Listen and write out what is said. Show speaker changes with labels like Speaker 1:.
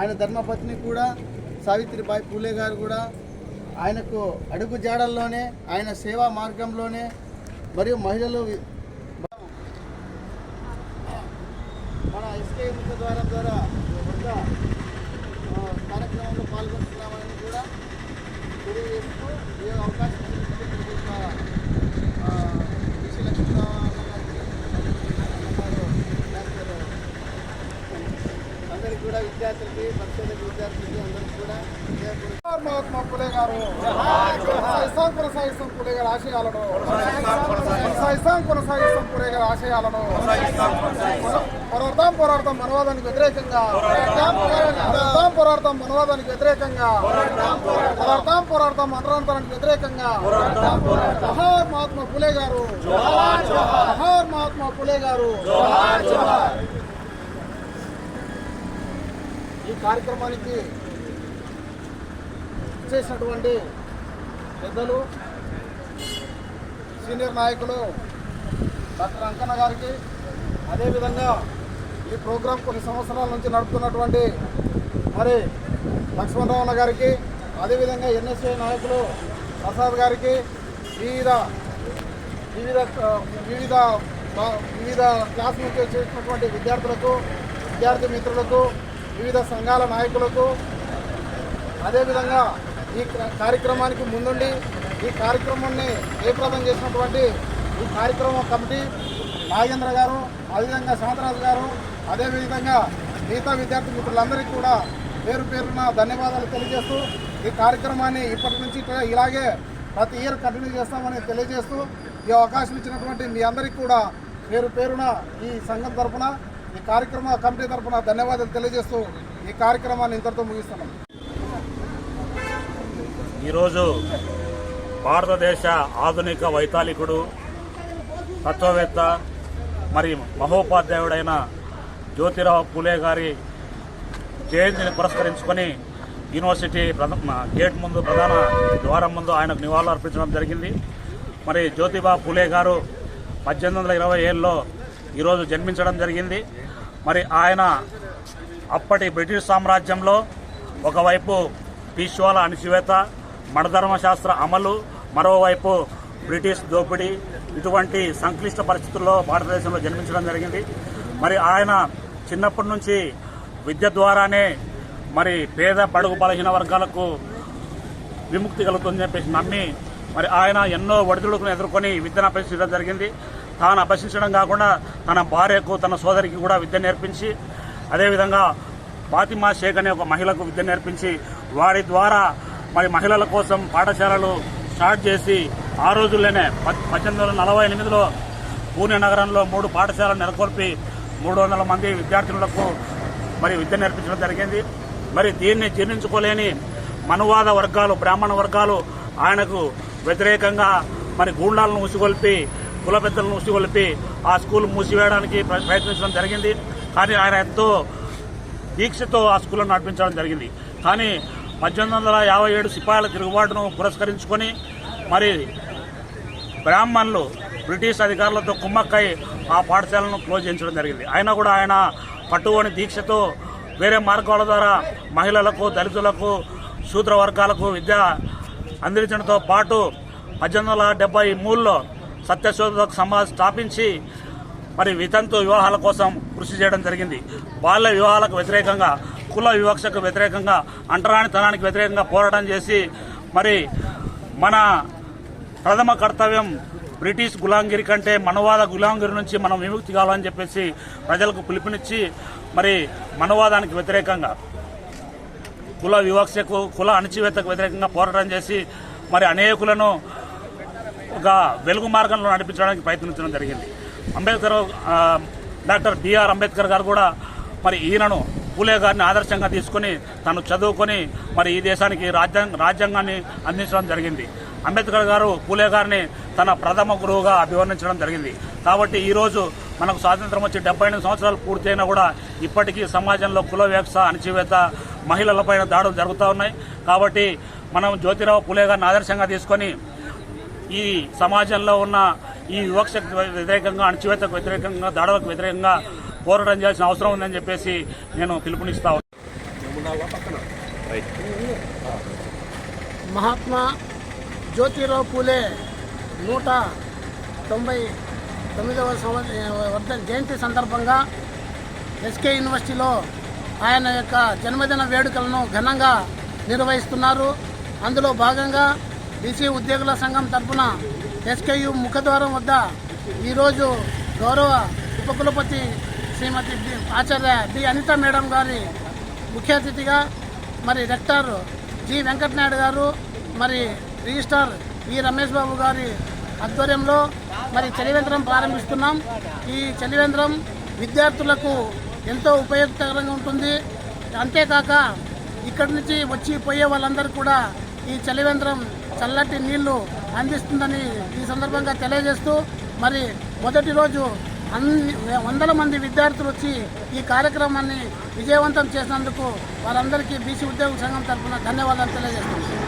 Speaker 1: ఆయన ధర్మపత్ని కూడా సావిత్రిబాయి పూలే గారు కూడా ఆయనకు అడుగు జాడల్లోనే ఆయన సేవా మార్గంలోనే మరియు మహిళలు మన ఎస్కే ముఖ ద్వారా ద్వారా ఒక కార్యక్రమంలో పాల్గొంటున్నామని కూడా తెలియజేస్తూ ఏ అవకాశం ఇచ్చినందుకు ఒక, ఆ, బీసీ లక్ష్మీనారాయణ గారికి, అన్నగారు, డాక్టర్ అందరికి కూడా విద్యార్థులకి పరిశోధక విద్యార్థులకి అందరికి కూడా
Speaker 2: మహాత్మా పులే గారు. ఇస్తాం కొనసాగిస్తాం పులే గారి ఆశయాలను. ఇస్తాం కొనసాగిస్తాం పులే గారి ఆశయాలను. పోరాడతాం పోరాడతాం మనవాదానికి వ్యతిరేకంగా. పోరాడతాం పోరాడతాం మనవాదానికి వ్యతిరేకంగా. పోరాడతాం పోరాడతాం మనరంతరానికి వ్యతిరేకంగా. మహార్ మహాత్మా పులే గారు. మహార్ మహాత్మా పులే గారు. ఈ కార్యక్రమానికి చేసినటువంటి పెద్దలు సీనియర్ నాయకులు డాక్టర్ అంకన్న గారికి అదేవిధంగా ఈ ప్రోగ్రాం కొన్ని సంవత్సరాల నుంచి నడుపుతున్నటువంటి మరి లక్ష్మణరావు గారికి అదేవిధంగా ఎన్ఎస్ఏ నాయకులు ప్రసాద్ గారికి వివిధ వివిధ వివిధ వివిధ క్లాస్ నుంచి చేసినటువంటి విద్యార్థులకు విద్యార్థి మిత్రులకు వివిధ సంఘాల నాయకులకు అదేవిధంగా ఈ కార్యక్రమానికి ముందుండి ఈ కార్యక్రమాన్ని ఏప్రదం చేసినటువంటి ఈ కార్యక్రమం కమిటీ నాగేంద్ర గారు అదేవిధంగా శాంతరాజు గారు అదేవిధంగా మిగతా విద్యార్థి మిత్రులందరికీ కూడా పేరు పేరున ధన్యవాదాలు తెలియజేస్తూ ఈ కార్యక్రమాన్ని ఇప్పటి నుంచి ఇలాగే ప్రతి ఇయర్ కంటిన్యూ చేస్తామని తెలియజేస్తూ ఈ అవకాశం ఇచ్చినటువంటి మీ అందరికీ కూడా పేరు పేరున ఈ సంఘం తరపున ఈ కార్యక్రమ కమిటీ తరపున ధన్యవాదాలు తెలియజేస్తూ ఈ కార్యక్రమాన్ని ఇంతటితో ముగిస్తున్నాం.
Speaker 3: ఈరోజు భారతదేశ ఆధునిక వైతాళికుడు తత్వవేత్త మరి మహోపాధ్యాయుడైన జ్యోతిరావు పూలే గారి జయంతిని పురస్కరించుకొని యూనివర్సిటీ గేట్ ముందు ప్రధాన ద్వారం ముందు ఆయనకు నివాళులు అర్పించడం జరిగింది. మరి జ్యోతిబా పూలే గారు పద్దెనిమిది వందల ఇరవై ఏళ్ళలో ఈరోజు జన్మించడం జరిగింది. మరి ఆయన అప్పటి బ్రిటిష్ సామ్రాజ్యంలో ఒకవైపు పీశ్వాల అణిచివేత మణధర్మశాస్త్ర అమలు మరోవైపు బ్రిటిష్ దోపిడీ ఇటువంటి సంక్లిష్ట పరిస్థితుల్లో భారతదేశంలో జన్మించడం జరిగింది. మరి ఆయన చిన్నప్పటి నుంచి విద్య ద్వారానే మరి పేద బడుగు బలహీన వర్గాలకు విముక్తి కలుగుతుందని చెప్పేసి నమ్మి మరి ఆయన ఎన్నో ఒడిదుడుకులను ఎదుర్కొని విద్యను అభ్యసించడం జరిగింది. తాను అభ్యసించడం కాకుండా తన భార్యకు తన సోదరికి కూడా విద్య నేర్పించి అదేవిధంగా ఫాతిమా షేక్ అనే ఒక మహిళకు విద్య నేర్పించి వారి ద్వారా మరి మహిళల కోసం పాఠశాలలు స్టార్ట్ చేసి ఆ రోజుల్లోనే పద్దెనిమిది వందల నలభై ఎనిమిదిలో పూణే నగరంలో మూడు పాఠశాలను నెలకొల్పి మూడు వందల మంది విద్యార్థినులకు మరి విద్య నేర్పించడం జరిగింది. మరి దీన్ని జీర్ణించుకోలేని మనువాద వర్గాలు బ్రాహ్మణ వర్గాలు ఆయనకు వ్యతిరేకంగా మరి గూండాలను ఉసిగొల్పి కుల పెద్దలను ఉసిగొలిపి ఆ స్కూల్ మూసివేయడానికి ప్ర- ప్రయత్నించడం జరిగింది. కానీ ఆయన ఎంతో దీక్షతో ఆ స్కూళ్ళను నడిపించడం జరిగింది. కానీ పద్దెనిమిది వందల యాభై ఏడు సిపాయిల తిరుగుబాటును పురస్కరించుకొని మరి బ్రాహ్మణులు బ్రిటిష్ అధికారులతో కుమ్మక్కై ఆ పాఠశాలను క్లోజ్ చేయించడం జరిగింది. అయినా కూడా ఆయన పట్టుకొని దీక్షతో వేరే మార్గాల ద్వారా మహిళలకు దళితులకు శూద్ర వర్గాలకు విద్య అందించడంతో పాటు పద్దెనిమిది వందల డెబ్బై మూడులో సత్యశోధక సమాజ్ స్థాపించి మరి వితంతు వివాహాల కోసం కృషి చేయడం జరిగింది. బాల్య వివాహాలకు వ్యతిరేకంగా కుల వివక్షకు వ్యతిరేకంగా అంటరానితనానికి వ్యతిరేకంగా పోరాటం చేసి మరి మన ప్రథమ కర్తవ్యం బ్రిటిష్ గులాంగిరి కంటే మనవాద గులాంగిరి నుంచి మనం విముక్తి కావాలని చెప్పేసి ప్రజలకు పిలుపునిచ్చి మరి మనవాదానికి వ్యతిరేకంగా కుల వివక్షకు కుల అణచివేతకు వ్యతిరేకంగా పోరాటం చేసి మరి అనేకులను ఒక వెలుగు మార్గంలో నడిపించడానికి ప్రయత్నించడం జరిగింది. అంబేద్కర్ డాక్టర్ బిఆర్ అంబేద్కర్ గారు కూడా మరి ఈయనను పూలే గారిని ఆదర్శంగా తీసుకొని తను చదువుకొని మరి ఈ దేశానికి రాజ్యాంగ రాజ్యాంగాన్ని అందించడం జరిగింది. అంబేద్కర్ గారు పూలే గారిని తన ప్రథమ గురువుగా అభివర్ణించడం జరిగింది. కాబట్టి ఈరోజు మనకు స్వాతంత్రం వచ్చి డెబ్బై ఎనిమిది సంవత్సరాలు పూర్తయినా కూడా ఇప్పటికీ సమాజంలో కుల అణచివేత మహిళలపైన దాడులు జరుగుతూ ఉన్నాయి. కాబట్టి మనం జ్యోతిరావు పూలే గారిని ఆదర్శంగా తీసుకొని ఈ సమాజంలో ఉన్న ఈ వివక్షకు వ్యతిరేకంగా అణచివేతకు వ్యతిరేకంగా దాడులకు వ్యతిరేకంగా పోరాటం చేయాల్సిన అవసరం ఉందని చెప్పేసి నేను పిలుపునిస్తా
Speaker 4: మహాత్మా జ్యోతిరావు పూలే నూట తొంభై తొమ్మిదవ సంవత్సర జయంతి సందర్భంగా ఎస్కే యూనివర్సిటీలో ఆయన యొక్క జన్మదిన వేడుకలను ఘనంగా నిర్వహిస్తున్నారు. అందులో భాగంగా బీసీ ఉద్యోగుల సంఘం తరఫున ఎస్కేయు ముఖద్వారం వద్ద ఈరోజు గౌరవ ఉపకులపతి శ్రీమతి ఆచార్య డి అనిత మేడం గారి ముఖ్య అతిథిగా మరి రెక్టర్ జి వెంకటనాయుడు గారు మరి రిజిస్టార్ ఈ రమేష్ బాబు గారి ఆధ్వర్యంలో మరి చలివేంద్రం ప్రారంభిస్తున్నాం. ఈ చలివేంద్రం విద్యార్థులకు ఎంతో ఉపయోగకరంగా ఉంటుంది. అంతేకాక ఇక్కడి నుంచి వచ్చి పోయే వాళ్ళందరూ కూడా ఈ చలివేంద్రం చల్లటి నీళ్ళు అందిస్తుందని ఈ సందర్భంగా తెలియజేస్తూ మరి మొదటి రోజు అన్ని వందల మంది విద్యార్థులు వచ్చి ఈ కార్యక్రమాన్ని విజయవంతం చేసినందుకు వారందరికీ బీసీ ఉద్యోగ సంఘం తరఫున ధన్యవాదాలు తెలియజేస్తున్నాను